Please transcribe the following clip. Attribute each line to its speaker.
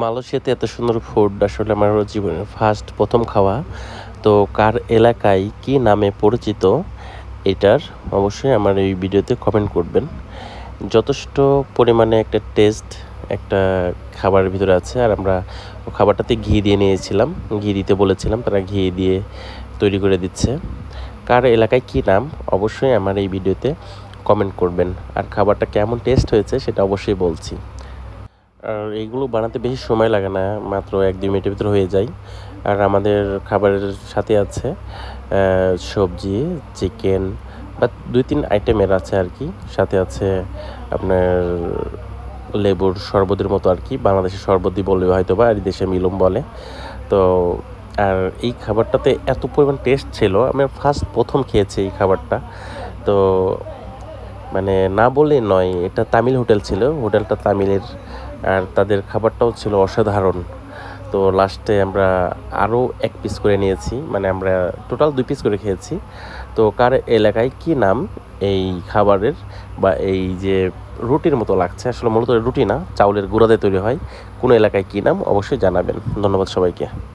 Speaker 1: মালয়েশিয়াতে এত সুন্দর ফুড আসলে আমার জীবনের ফার্স্ট প্রথম খাওয়া। তো কার এলাকায় কি নামে পরিচিত, এটার অবশ্যই আমার এই ভিডিওতে কমেন্ট করবেন। যথেষ্ট পরিমাণে একটা টেস্ট একটা খাবারের ভিতরে আছে। আর আমরা খাবারটাতে ঘি দিয়ে নিয়েছিলাম। ঘি দিতে বলেছিলাম, তারা ঘি দিয়ে তৈরি করে দিচ্ছে। কার এলাকায় কি নাম, অবশ্যই আমার এই ভিডিওতে কমেন্ট করবেন আর খাবারটা কেমন টেস্ট হয়েছে সেটা অবশ্যই বলছি। আর এইগুলো বানাতে বেশি সময় লাগে না, মাত্র এক দুই মিনিটের ভিতরে হয়ে যায়। আর আমাদের খাবারের সাথে আছে সবজি চিকেন বা দুই তিন আইটেমের আছে আর কি। সাথে আছে আপনার লেবুর শরবতের মতো আর কি, বাংলাদেশের শরবতই বললে হয়তো বা আর দেশে মিলুম বলে। তো আর এই খাবারটাতে এত পরিমাণ টেস্ট ছিল, আমি ফার্স্ট প্রথম খেয়েছি এই খাবারটা। তো মানে না বললেই নয়, এটা তামিল হোটেল ছিল। হোটেলটা তামিলের, আর তাদের খাবারটাও ছিল অসাধারণ। তো লাস্টে আমরা আরও এক পিস করে নিয়েছি মানে আমরা টোটাল দুই পিস করে খেয়েছি। তো কার এলাকায় কি নাম এই খাবারের বা এই যে রুটির মতো লাগছে? আসলে মূলত রুটি না, চাউলের গুঁড়াতে তৈরি হয়। কোন এলাকায় কী নাম অবশ্যই জানাবেন। ধন্যবাদ সবাইকে।